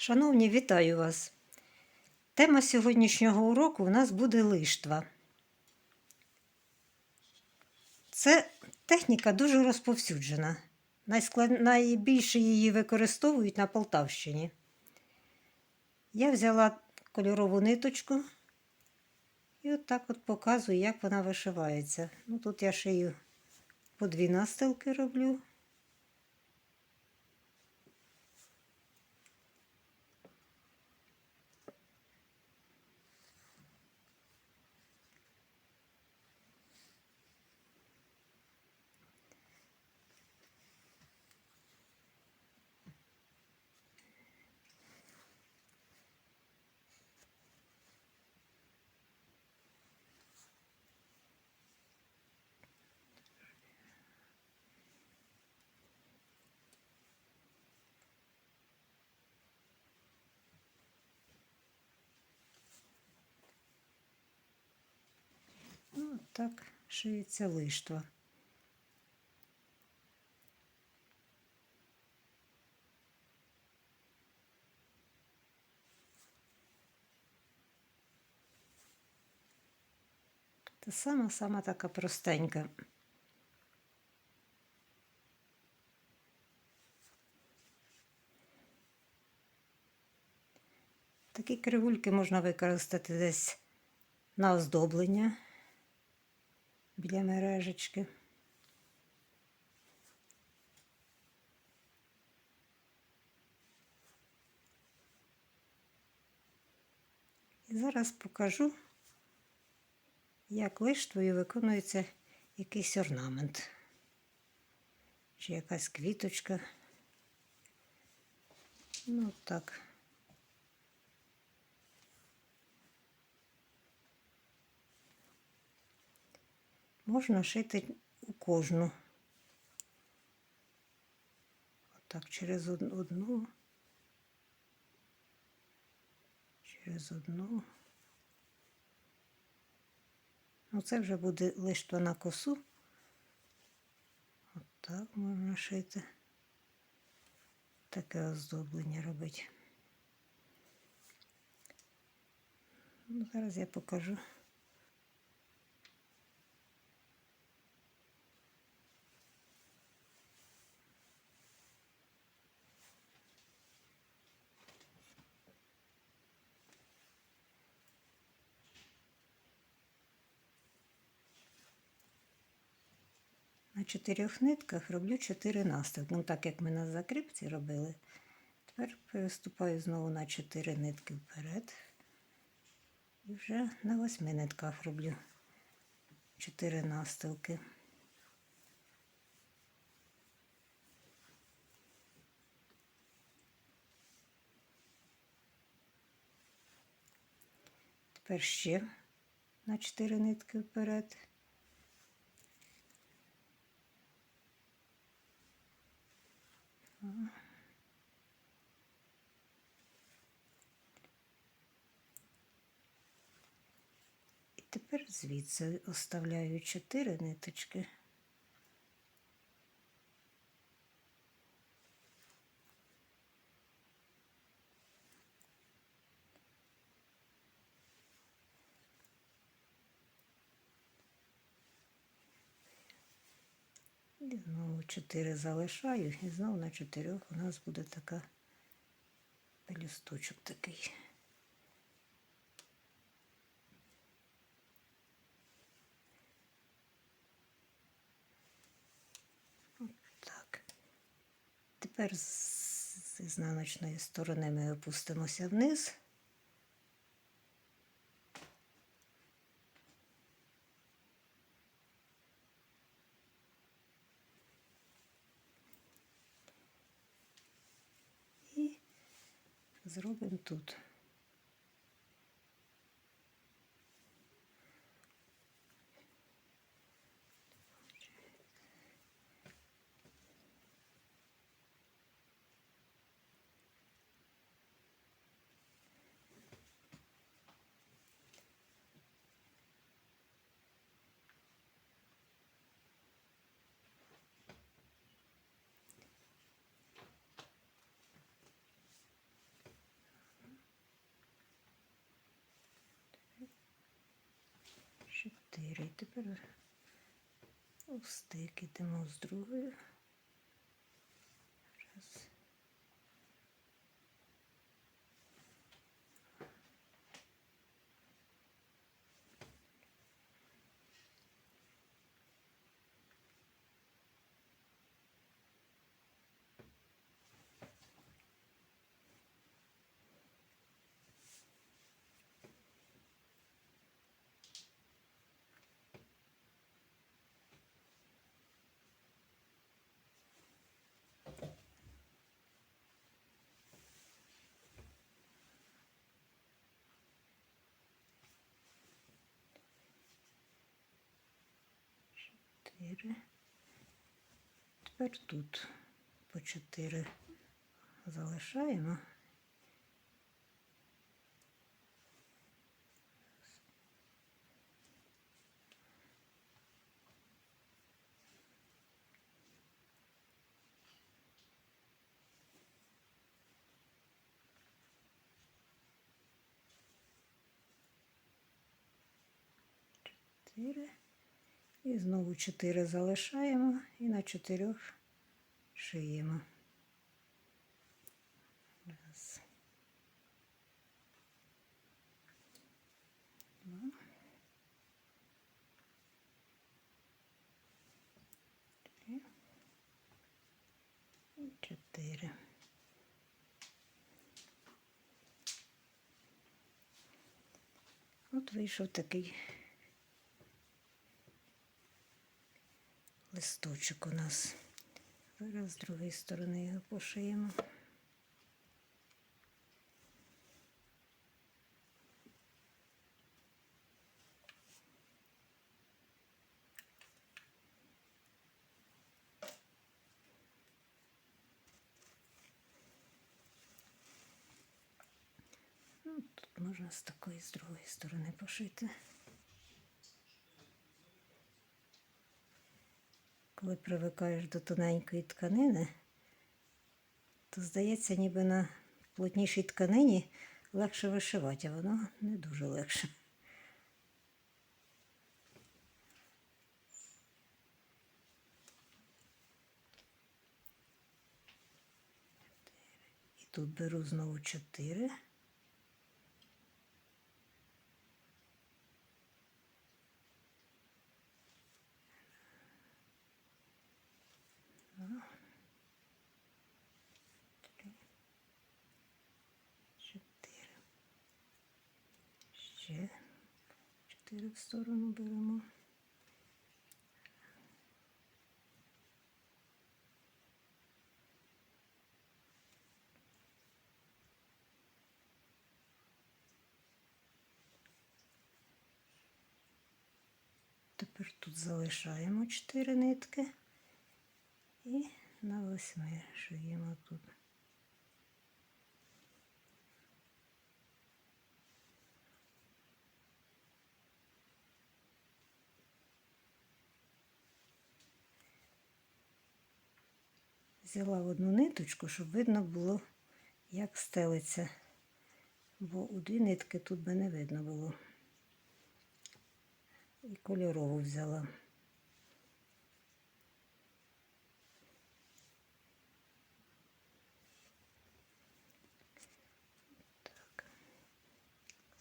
Шановні, вітаю вас! Тема сьогоднішнього уроку у нас буде лиштва. Це техніка дуже розповсюджена. Найсклад... Найбільше її використовують на Полтавщині. Я взяла кольорову ниточку і от от показую, як вона вишивається. Ну, тут я шию по дві настилки роблю. Ну, от так шиється лиштва. Та сама-сама така простенька. Такі кривульки можна використати десь на оздоблення біля мережечки. І зараз покажу, як лиштвою виконується якийсь орнамент. Чи якась квіточка. Ну так. Можна шити у кожну. Отак через одну. Через одну. Ну, це вже буде лиштва на косу. Отак можна шити. Таке оздоблення робити. Ну, зараз я покажу. На чотирьох нитках роблю чотири настилки. Ну, так як ми на закріпці робили. Тепер переступаю знову на чотири нитки вперед. І вже на восьми нитках роблю чотири настилки. Тепер ще на чотири нитки вперед. І тепер звідси оставляю чотири ниточки. І знову чотири залишаю, і знову на чотирьох у нас буде така пелюсточок такий. От Так. Тепер з ізнаночної сторони ми опустимося вниз. І зробимо тут. Чотири. І тепер у стик ідемо з другою. 4. Тепер тут по 4 залишаємо. Чотири. І знову 4 залишаємо і на 4 шиємо. Раз. Два. І чотири. От вийшов такий листочок у нас. Зараз з другої сторони його пошиємо. Ну, тут можна з такої, з другої сторони пошити. коли привикаєш до тоненької тканини, то здається, ніби на плотнішій тканині легше вишивати, а воно не дуже легше. І тут беру знову чотири. Ще чотири в сторону беремо. Тепер тут залишаємо чотири нитки і на восьми шиємо тут. Взяла одну ниточку, щоб видно було, як стелиться, бо у дві нитки тут би не видно було. І кольорову взяла. Так.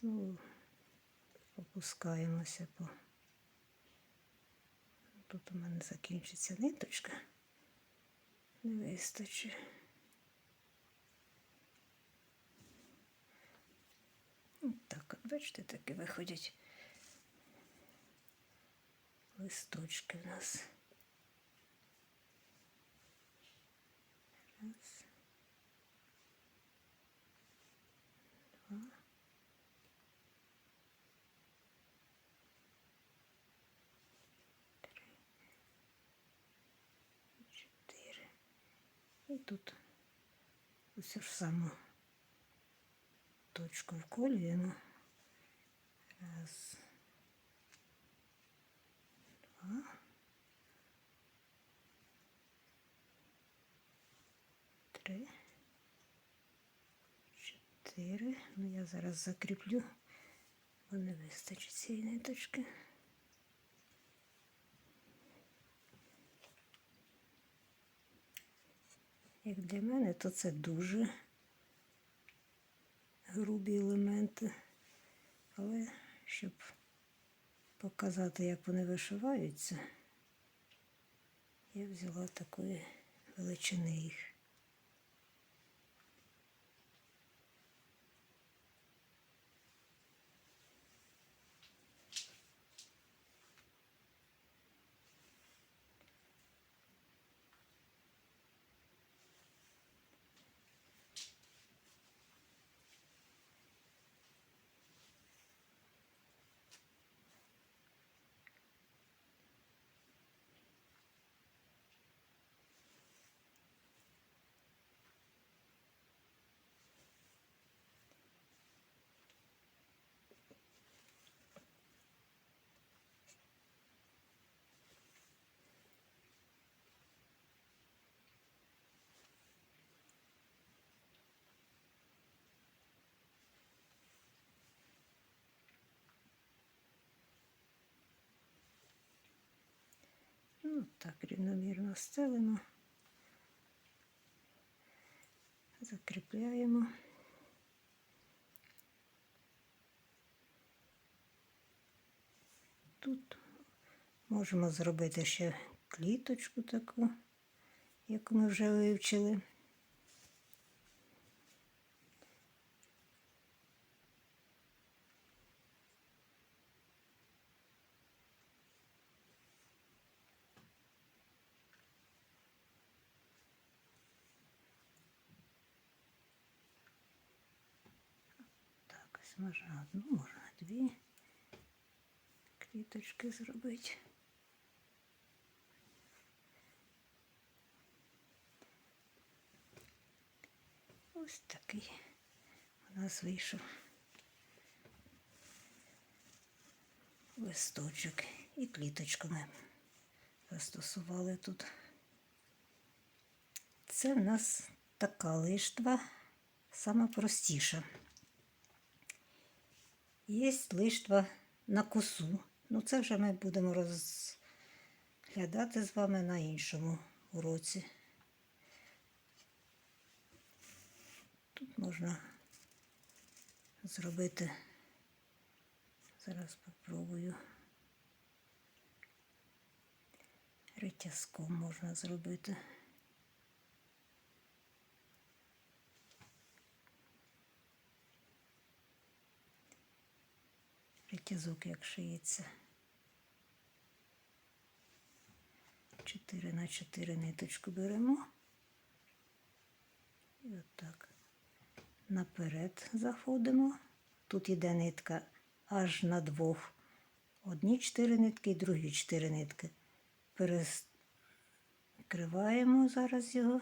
Знову опускаємося по. Тут у мене закінчиться ниточка. Не вистачить. От Так, от бачите, такі виходять листочки в нас. Раз. І тут ось ж саму точку вколюємо. Раз. Два. Три. Чотири. Ну, я зараз закріплю, бо вистачить цієї ниточки. Як для мене, то це дуже грубі елементи. Але щоб показати, як вони вишиваються, я взяла такої величини їх. Ну, так рівномірно стелимо, закріпляємо. Тут можемо зробити ще кліточку таку, яку ми вже вивчили. Можна одну, можна дві кліточки зробити. Ось такий у нас вийшов листочок і кліточку ми застосували тут. Це в нас така лиштва, сама простіша. Є лиштва на косу. Ну, це вже ми будемо розглядати з вами на іншому уроці. Тут можна зробити, зараз попробую. Ритязком можна зробити. Ритязок як шиється. 4 на 4 ниточку беремо. І отак наперед заходимо. Тут іде нитка аж на двох. Одні 4 нитки і другі 4 нитки. Перекриваємо зараз його.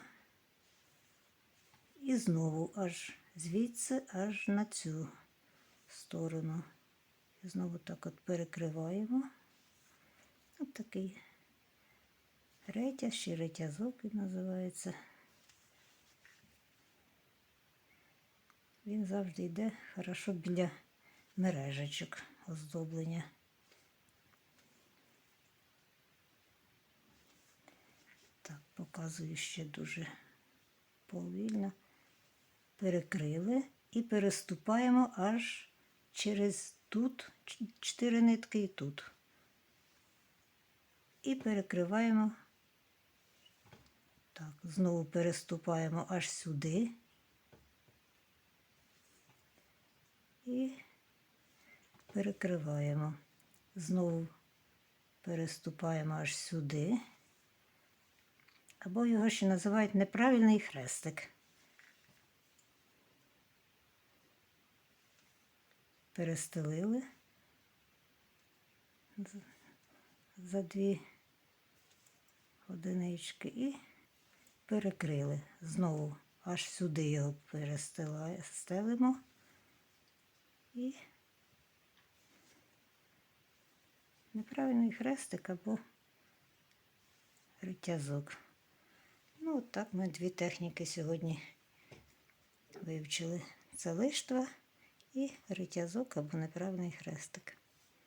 І знову аж звідси аж на цю сторону. Знову так от перекриваємо. Ось такий ретяз чи ретязок він називається. Він завжди йде хорошо біля мережечок оздоблення. Так, показую ще дуже повільно. Перекрили і переступаємо аж через тут 4 нитки і тут. І перекриваємо. Так, знову переступаємо аж сюди. І перекриваємо. Знову переступаємо аж сюди. Або його ще називають неправильний хрестик. Перестелили за- дві одинички і перекрили. Знову аж сюди його перестелимо і неправильний хрестик або ритязок. Ну, от так ми дві техніки сьогодні вивчили. Це лиштва і ритязок або неправильний хрестик.